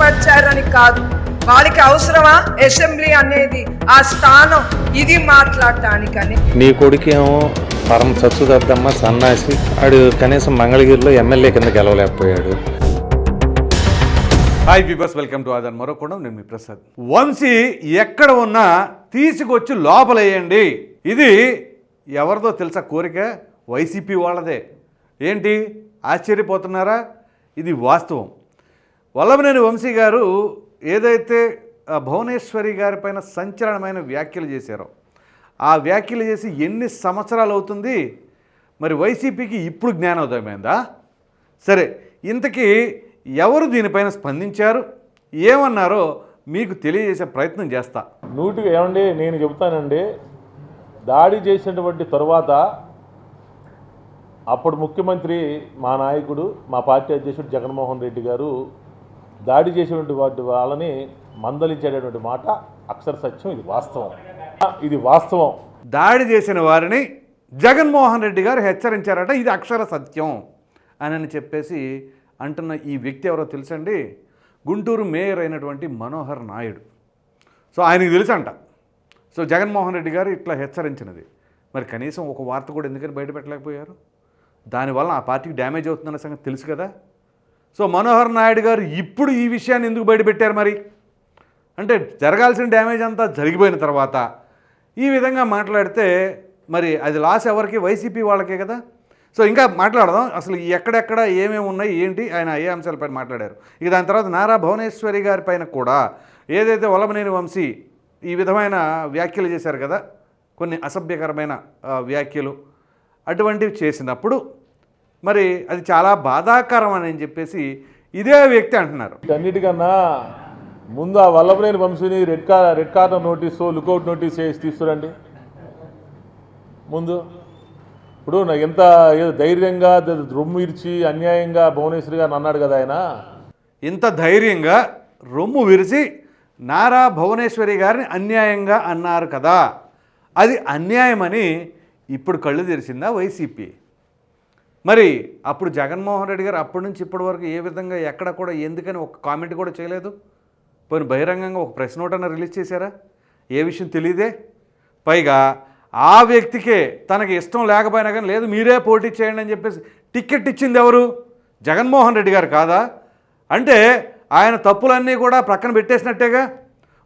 కించపరిచారని కాదు. వాళ్ళకి అవసరమా? అసెంబ్లీ అనేది ఆ స్థానం. ఇది మాట్లాడటానికని. నీ కొడుకేమో పరమ చచ్చుదద్దమ్మ సన్నాసి. ఆడు కనీసం మంగళగిరిలో ఎమ్మెల్యే కింద గెలవలేకపోయాడు. Hi viewers welcome to other మరొకడం నేను మీ ప్రసాద్. వంశీ ఎక్కడ ఉన్నా తీసుకొచ్చి లోపలేయండి. ఇది ఎవరిదో తెలుసా కోరిక? వైసీపీ వాళ్ళదే. ఏంటి? ఆశ్చర్యపోతున్నారా? ఇది వాస్తవం. వల్లభనేని వంశీ గారు ఏదైతే ఆ భువనేశ్వరి గారి పైన సంచలనమైన వ్యాఖ్యలు చేశారో ఆ వ్యాఖ్యలు చేసి ఎన్ని సంవత్సరాలు అవుతుంది? మరి వైసీపీకి ఇప్పుడు జ్ఞానోదయమైందా సరే ఇంతకీ ఎవరు దీనిపైన స్పందించారు? ఏమన్నారో మీకు తెలియజేసే ప్రయత్నం చేస్తా. నూటిగా ఏమండి నేను చెబుతానండి దాడి చేసినటువంటి తర్వాత అప్పుడు ముఖ్యమంత్రి మా నాయకుడు మా పార్టీ అధ్యక్షుడు జగన్మోహన్ రెడ్డి గారు దాడి చేసినటువంటి వాటి వాళ్ళని మందలించేటటువంటి మాట అక్షర సత్యం ఇది వాస్తవం. ఇది వాస్తవం. దాడి చేసిన వారిని జగన్మోహన్ రెడ్డి గారు హెచ్చరించారట ఇది అక్షర సత్యం అని అని చెప్పేసి అంటున్న ఈ వ్యక్తి ఎవరో తెలుసండి? గుంటూరు మేయర్ అయినటువంటి మనోహర్ నాయుడు. సో ఆయనకి తెలుసంట. సో జగన్మోహన్ రెడ్డి గారు ఇట్లా హెచ్చరించినది. మరి కనీసం ఒక వార్త కూడా ఎందుకని బయట పెట్టలేకపోయారు? దానివల్ల ఆ పార్టీకి డ్యామేజ్ అవుతుందన్న సంగతి తెలుసు కదా? సో మనోహర్ నాయుడు గారు ఇప్పుడు ఈ విషయాన్ని ఎందుకు బయటపెట్టారు మరి? అంటే జరగాల్సిన డ్యామేజ్ అంతా జరిగిపోయిన తర్వాత ఈ విధంగా మాట్లాడితే మరి అది లాస్ ఎవరికి? వైసీపీ వాళ్ళకే కదా. సో ఇంకా మాట్లాడదాం. అసలు ఎక్కడెక్కడ ఏమేమి ఉన్నాయి ఏంటి ఆయన ఏ అంశాలపైన మాట్లాడారు. ఇక దాని తర్వాత నారా భువనేశ్వరి గారి పైన కూడా ఏదైతే వలమనేని వంశీ ఈ విధమైన వ్యాఖ్యలు చేశారు కదా కొన్ని అసభ్యకరమైన వ్యాఖ్యలు అటువంటివి చేసినప్పుడు మరి అది చాలా బాధాకరం అని చెప్పేసి ఇదే వ్యక్తి అంటున్నారు. వీటన్నిటికన్నా ముందు ఆ వల్లభనేని వంశీని red car red corner notice lookout notice వేసి తీసుకురండి. ముందు. ఇప్పుడు నా ఎంత ఏదో ధైర్యంగా రొమ్ము ఇర్చి అన్యాయంగా భువనేశ్వరి గారిని అన్నాడు కదా ఆయన. ఇంత ధైర్యంగా రొమ్ము విరిచి నారా భువనేశ్వరి గారిని అన్యాయంగా అన్నారు కదా. అది అన్యాయమని ఇప్పుడు కళ్ళు తెరిచిందా వైసీపీ? మరి అప్పుడు జగన్మోహన్ రెడ్డి గారు అప్పటి నుంచి ఇప్పటి వరకు ఏ విధంగా ఎక్కడ కూడా ఎందుకని ఒక కామెంట్ కూడా చేయలేదు? పోయిన బహిరంగంగా ఒక ప్రెస్ నోట్ అన్న రిలీజ్ చేశారా? ఏ విషయం తెలియదే పైగా ఆ వ్యక్తికే తనకి ఇష్టం లేకపోయినా కానీ లేదు మీరే పోటీ చేయండి అని చెప్పేసి టికెట్ ఇచ్చింది ఎవరు? జగన్మోహన్ రెడ్డి గారు కాదా? అంటే ఆయన తప్పులన్నీ కూడా ప్రక్కన పెట్టేసినట్టేగా?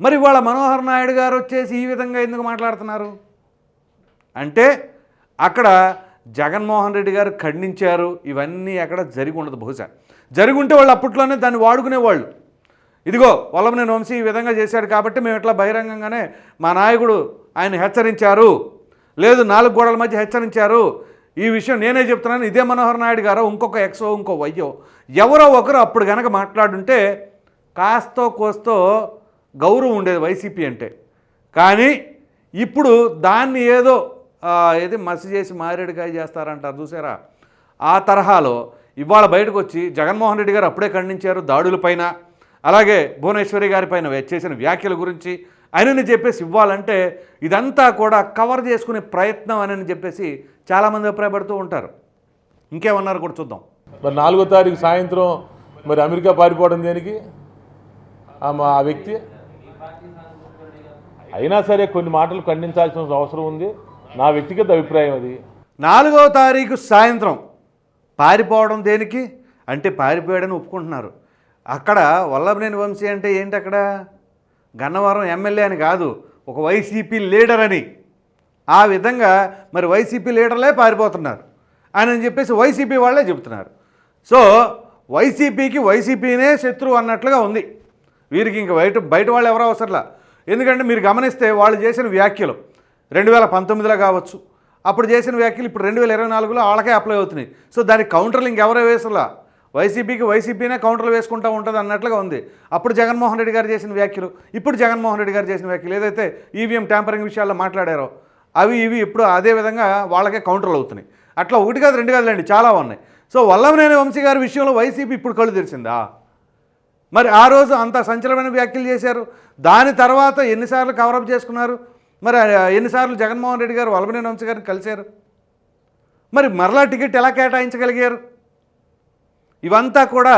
మరి వాళ్ళ మనోహర్ నాయుడు గారు వచ్చేసి ఈ విధంగా ఎందుకు మాట్లాడుతున్నారు? అంటే అక్కడ జగన్మోహన్ రెడ్డి గారు ఖండించారు. ఇవన్నీ ఎక్కడ జరిగి ఉండదు బహుశా. జరిగి ఉంటే వాళ్ళు అప్పట్లోనే దాన్ని వాడుకునేవాళ్ళు. ఇదిగో వల్లభనేని వంశీ ఈ విధంగా చేశాడు కాబట్టి మేము ఇట్లా బహిరంగంగానే మా నాయకుడు ఆయన హెచ్చరించారు. లేదు నాలుగు గోడల మధ్య హెచ్చరించారు. ఈ విషయం నేనే చెప్తున్నాను. ఇదే మనోహర్ నాయుడు గారు ఇంకొక ఎక్సో ఇంకో వయ్యో ఎవరో ఒకరు అప్పుడు కనుక మాట్లాడుంటే కాస్తో కోస్తో గౌరవం ఉండేది వైసీపీ అంటే. కానీ ఇప్పుడు దాన్ని ఏదో ఏది మసి చేసి మారేడుకాయ చేస్తారంటారు చూసారా? ఆ తరహాలో ఇవాళ బయటకు వచ్చి జగన్మోహన్ రెడ్డి గారు అప్పుడే ఖండించారు దాడులపైన అలాగే భువనేశ్వరి గారి పైన చేసిన వ్యాఖ్యల గురించి ఆయనని చెప్పేసి ఇవ్వాలంటే ఇదంతా కూడా కవర్ చేసుకునే ప్రయత్నం అని చెప్పేసి చాలామంది అభిప్రాయపడుతూ ఉంటారు. ఇంకేమన్నారు కూడా చూద్దాం. మరి నాలుగో తారీఖు సాయంత్రం మరి అమెరికా పారిపోవడం దేనికి? ఆ మా ఆ వ్యక్తి? అయినా సరే కొన్ని మాటలు ఖండించాల్సిన అవసరం ఉంది. నా వ్యక్తిగత అభిప్రాయం అది. నాలుగవ తారీఖు సాయంత్రం. పారిపోవడం దేనికి? అంటే పారిపోయాడని ఒప్పుకుంటున్నారు. అక్కడ వల్లభనేని వంశీ అంటే ఏంటి అక్కడ? గన్నవరం ఎమ్మెల్యే అని కాదు ఒక వైసీపీ లీడర్ అని. ఆ విధంగా మరి వైసీపీ లీడర్లే పారిపోతున్నారు అని చెప్పేసి వైసీపీ వాళ్ళే చెబుతున్నారు. సో వైసీపీకి వైసీపీనే శత్రువు అన్నట్లుగా ఉంది. వీరికి ఇంక బయట బయట వాళ్ళు ఎవరో అవసరంలా? ఎందుకంటే మీరు గమనిస్తే వాళ్ళు చేసిన వ్యాఖ్యలు. రెండు వేల పంతొమ్మిదిలో కావచ్చు. అప్పుడు చేసిన వ్యాఖ్యలు ఇప్పుడు రెండు వేల ఇరవై నాలుగులో వాళ్ళకే అప్లై అవుతున్నాయి. సో దానికి కౌంటర్లు ఇంకెవరో వేసలా? వైసీపీకి వైసీపీనే కౌంటర్లు వేసుకుంటూ ఉంటుంది అన్నట్లుగా ఉంది. అప్పుడు జగన్మోహన్ రెడ్డి గారు చేసిన వ్యాఖ్యలు ఇప్పుడు జగన్మోహన్ రెడ్డి గారు చేసిన వ్యాఖ్యలు ఏదైతే ఈవీఎం ట్యాంపరింగ్ విషయాల్లో మాట్లాడారో అవి ఇవి ఇప్పుడు అదే విధంగా వాళ్ళకే కౌంటర్లు అవుతున్నాయి. అట్లా ఒకటి కాదు రెండు కాదులేండి చాలా ఉన్నాయి. సో వల్లభనేని వంశీ గారి విషయంలో వైసీపీ ఇప్పుడు కళ్ళు తెరిచిందా? మరి ఆ రోజు అంత సంచలనమైన వ్యాఖ్యలు చేశారు. దాని తర్వాత ఎన్నిసార్లు కవరప్ చేసుకున్నారు? మరి ఎన్నిసార్లు జగన్మోహన్ రెడ్డి గారు వల్లభనేని వంశ గారిని కలిశారు? మరి మరలా టికెట్ ఎలా కేటాయించగలిగారు? ఇవంతా కూడా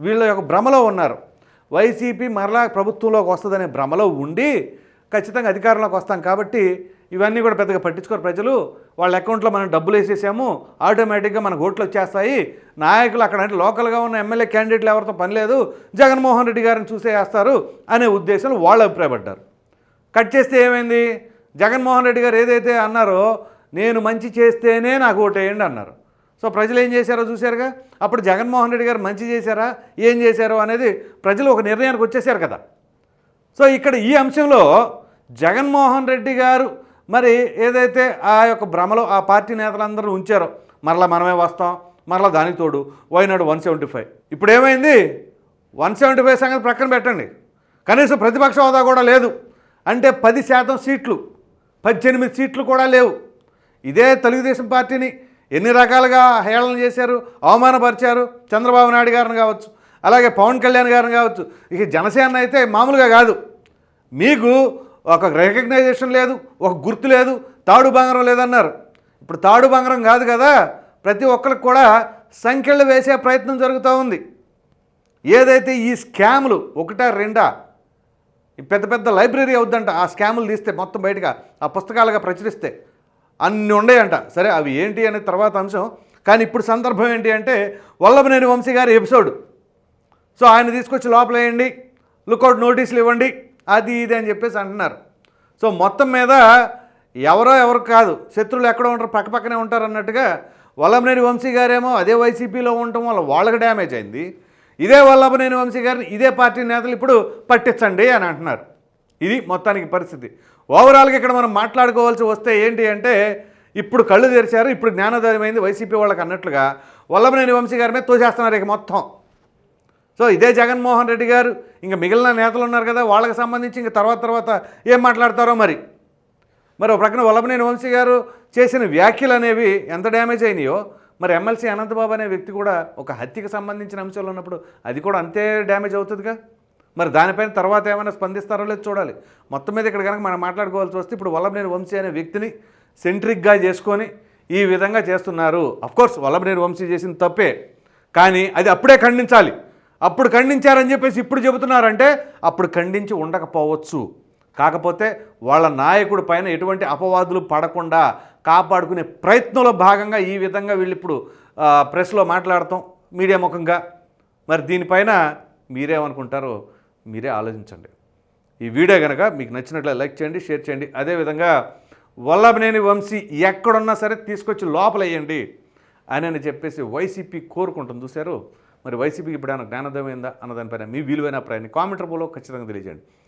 వీళ్ళ యొక్క భ్రమలో ఉన్నారు. వైసీపీ మరలా ప్రభుత్వంలోకి వస్తుందనే భ్రమలో ఉండి ఖచ్చితంగా అధికారంలోకి వస్తాం కాబట్టి ఇవన్నీ కూడా పెద్దగా పట్టించుకోరు ప్రజలు. వాళ్ళ అకౌంట్లో మనం డబ్బులు వేసేసాము ఆటోమేటిక్గా మనకు ఓట్లు వచ్చేస్తాయి. నాయకులు అక్కడ అంటే లోకల్గా ఉన్న ఎమ్మెల్యే క్యాండిడేట్లు ఎవరితో పని లేదు జగన్మోహన్ రెడ్డి గారిని చూసేస్తారు అనే ఉద్దేశంలో వాళ్ళు అభిప్రాయపడ్డారు. కట్ చేస్తే ఏమైంది? జగన్మోహన్ రెడ్డి గారు ఏదైతే అన్నారో నేను మంచి చేస్తేనే నాకు ఓటేయండి అన్నారు. సో ప్రజలు ఏం చేశారో చూశారుగా? అప్పుడు జగన్మోహన్ రెడ్డి గారు మంచి చేశారా? ఏం చేశారో అనేది ప్రజలు ఒక నిర్ణయానికి వచ్చేసారు కదా. సో ఇక్కడ ఈ అంశంలో జగన్మోహన్ రెడ్డి గారు మరి ఏదైతే ఆ యొక్క భ్రమలో ఆ పార్టీ నేతలందరూ ఉంచారో మరలా మనమే వస్తాం మరలా దానికి తోడు వైనాడు వన్ సెవెంటీ ఫైవ్ ఇప్పుడు ఏమైంది వన్ సెవెంటీ ఫైవ్ సంగతి ప్రక్కన పెట్టండి. కనీసం ప్రతిపక్ష హోదా కూడా లేదు. అంటే పది శాతం సీట్లు పద్దెనిమిది సీట్లు కూడా లేవు. ఇదే తెలుగుదేశం పార్టీని ఎన్ని రకాలుగా హేళన చేశారు అవమానపరిచారు చంద్రబాబు నాయుడు గారిని కావచ్చు అలాగే పవన్ కళ్యాణ్ గారిని కావచ్చు. ఇక జనసేన అయితే మామూలుగా కాదు. మీకు ఒక రికగ్నైజేషన్ లేదు ఒక గుర్తు లేదు తాడు బంగారం లేదన్నారు. ఇప్పుడు తాడు బంగారం కాదు కదా ప్రతి ఒక్కరికి కూడా సంఖ్యలు వేసే ప్రయత్నం జరుగుతూ ఉంది. ఏదైతే ఈ స్కాములు ఒకటా రెండా పెద్ద పెద్ద లైబ్రరీ అవుద్దంట. ఆ స్కాములు తీస్తే మొత్తం బయటగా ఆ పుస్తకాలుగా ప్రచురిస్తే అన్ని ఉండేయంట. సరే అవి ఏంటి అనే తర్వాత అంశం. కానీ ఇప్పుడు సందర్భం ఏంటి అంటే వల్లభనేని వంశీ గారి ఎపిసోడ్. సో ఆయన తీసుకొచ్చి లోపలేయండి లుకౌట్ నోటీసులు ఇవ్వండి అది ఇది అని చెప్పేసి అంటున్నారు. సో మొత్తం మీద ఎవరో ఎవరు కాదు శత్రువులు ఎక్కడ ఉంటారు పక్క పక్కనే ఉంటారు అన్నట్టుగా వల్లభనేని వంశీ గారేమో అదే వైసీపీలో ఉండటం వల్ల వాళ్ళకి డ్యామేజ్ అయింది. ఇదే వల్లభనేని వంశీ గారిని ఇదే పార్టీ నేతలు ఇప్పుడు పట్టించండి అని అంటున్నారు. ఇది మొత్తానికి పరిస్థితి. ఓవరాల్గా ఇక్కడ మనం మాట్లాడుకోవాల్సి వస్తే ఏంటి అంటే ఇప్పుడు కళ్ళు తెరిచారు ఇప్పుడు జ్ఞానోదయమైంది వైసీపీ వాళ్ళకి అన్నట్లుగా వల్లభనేని వంశీ గారి మీద తోసేస్తున్నారు ఇక మొత్తం. సో ఇదే జగన్మోహన్ రెడ్డి గారు ఇంకా మిగిలిన నేతలు ఉన్నారు కదా వాళ్ళకి సంబంధించి ఇంకా తర్వాత తర్వాత ఏం మాట్లాడతారో మరి? మరి ఒక ప్రక్కన వల్లభనేని వంశీ గారు చేసిన వ్యాఖ్యలు అనేవి ఎంత డ్యామేజ్ అయినాయో మరి ఎమ్మెల్సీ అనంతబాబు అనే వ్యక్తి కూడా ఒక హత్యకు సంబంధించిన అంశాలు ఉన్నప్పుడు అది కూడా అంతే డ్యామేజ్ అవుతుందిగా? మరి దానిపైన తర్వాత ఏమైనా స్పందిస్తారో లేదో చూడాలి. మొత్తం మీద ఇక్కడ కనుక మనం మాట్లాడుకోవాల్సి వస్తే ఇప్పుడు వల్లభనేని వంశీ అనే వ్యక్తిని సెంట్రిక్గా చేసుకొని ఈ విధంగా చేస్తున్నారు. అఫ్కోర్స్ వల్లభనేని వంశీ చేసిన తప్పే. కానీ అది అప్పుడే ఖండించాలి. అప్పుడు ఖండించారని చెప్పేసి ఇప్పుడు చెబుతున్నారంటే అప్పుడు ఖండించి ఉండకపోవచ్చు. కాకపోతే వాళ్ళ నాయకుడి పైన ఎటువంటి అపవాదులు పడకుండా కాపాడుకునే ప్రయత్నంలో భాగంగా ఈ విధంగా వీళ్ళు ఇప్పుడు ప్రెస్లో మాట్లాడతాం మీడియా ముఖంగా. మరి దీనిపైన మీరేమనుకుంటారో మీరే ఆలోచించండి. ఈ వీడియో కనుక మీకు నచ్చినట్లయితే లైక్ చేయండి షేర్ చేయండి. అదేవిధంగా వల్లభనేని వంశీ ఎక్కడున్నా సరే తీసుకొచ్చి లోపలేయండి అని అని చెప్పేసి వైసీపీ కోరుకుంటుంది. చూశారు? మరి వైసీపీకి ఇప్పుడు ఏమైనా జ్ఞానోదయం అయిందా అన్నదానిపైన మీ విలువైన అభిప్రాయాన్ని కామెంట్ రూపంలో ఖచ్చితంగా తెలియజేయండి.